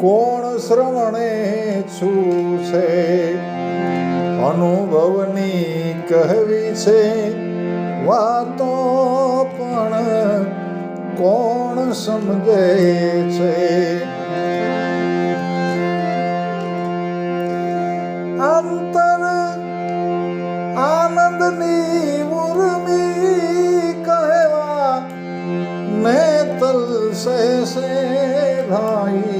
કોણ શ્રવણે છું છે અનુભવની કહેવી છે વાતો પણ કોણ સમજે છે? અંતર આનંદની ઉર્મી કહેવા ને તલસે સે ભાઈ.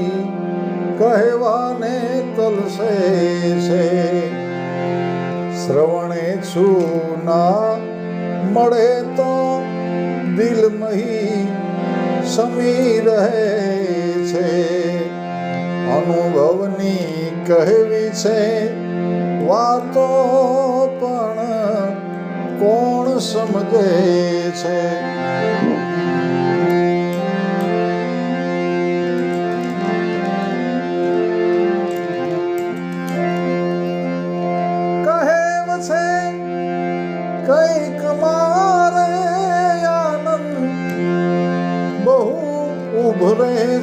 કહેવાને તલસે છે. શ્રવણે છું ના, મળે તો દિલમહી સમી રહે છે. અનુભવની કહેવી છે વાતો પણ કોણ સમજે છે?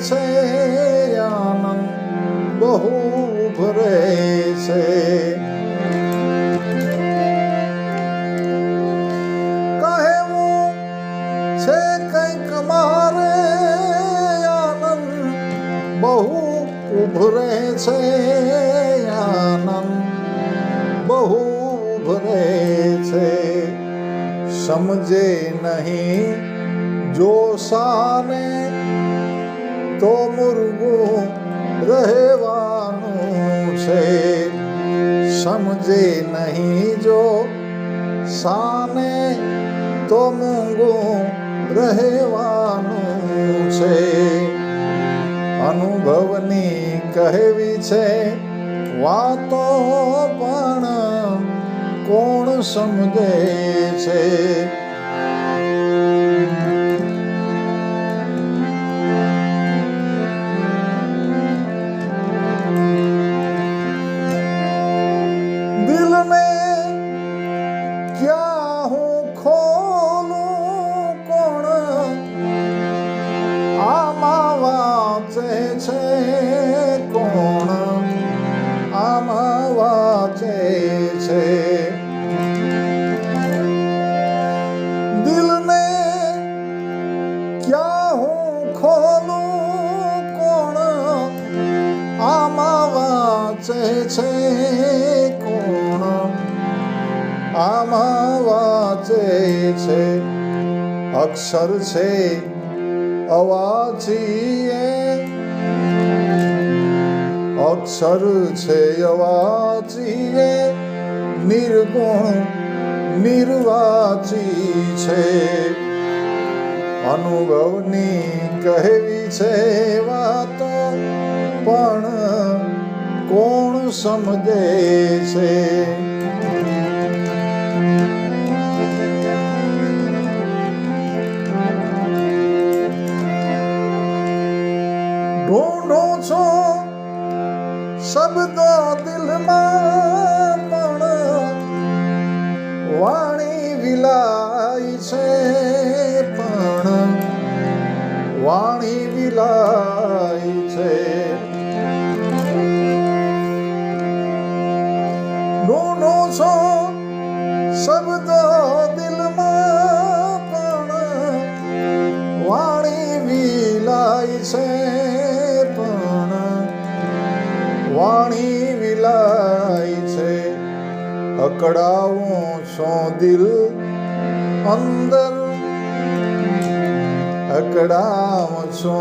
છે આનંદ બહુ ભરે છે કહેવું છે કંઈક મારે આનંદ બહુ ઉભરે છે આનંદ બહુ ઉભરે છે સમજે નહીં જો સાને તો મુરગું રહેવાનું છે. સમજે નહીં જો સાને તો મૂંગું રહેવાનું છે. અનુભવની કહેવી છે વાતો પણ કોણ સમજે છે? છે કોણ? આમાં વાંચે છે, અક્ષર છે, અવાજીએ. અક્ષર છે, અવાજીએ, નિર્ગુણ, નિર્વાચી છે. અનુભવની કહેવી છે વાતો, પણ કોણ સમજે છે? ઢૂંઢો છો શબ્દો દિલમાં પણ વાણી વિલાય છે પણ વાણી વિલાય શબ્દો દિલમાં પણ વાણી વિલાય છે પણ વાણી વિલાય છે. અકડાવું છો દિલ અંદર. અકડાવું છો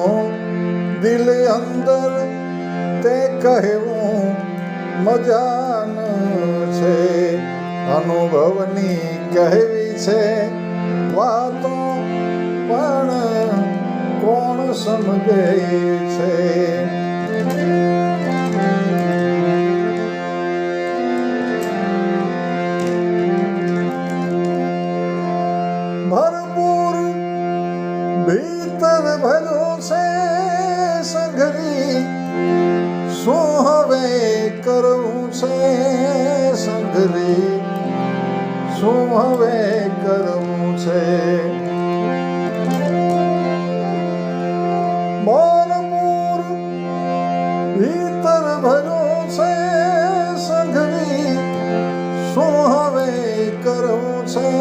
દિલ અંદર. તે કહેવું મજાનું છે અનુભવની કહેવી છે, વાતો પણ કોણ સમજે છે? ભરપૂર ભીતર ભર્યો છે સંઘરી શું હવે કરવું છે સંઘરી શું હવે કરવું છે? મોરમૂર ભીતર છે સંઘરી શું કરવું છે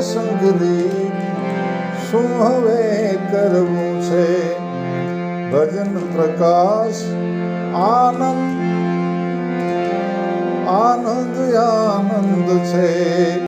સંઘરી શું હવે કરવું છે? ભજન પ્રકાશ, આનંદ. આનંદ આનંદ છે.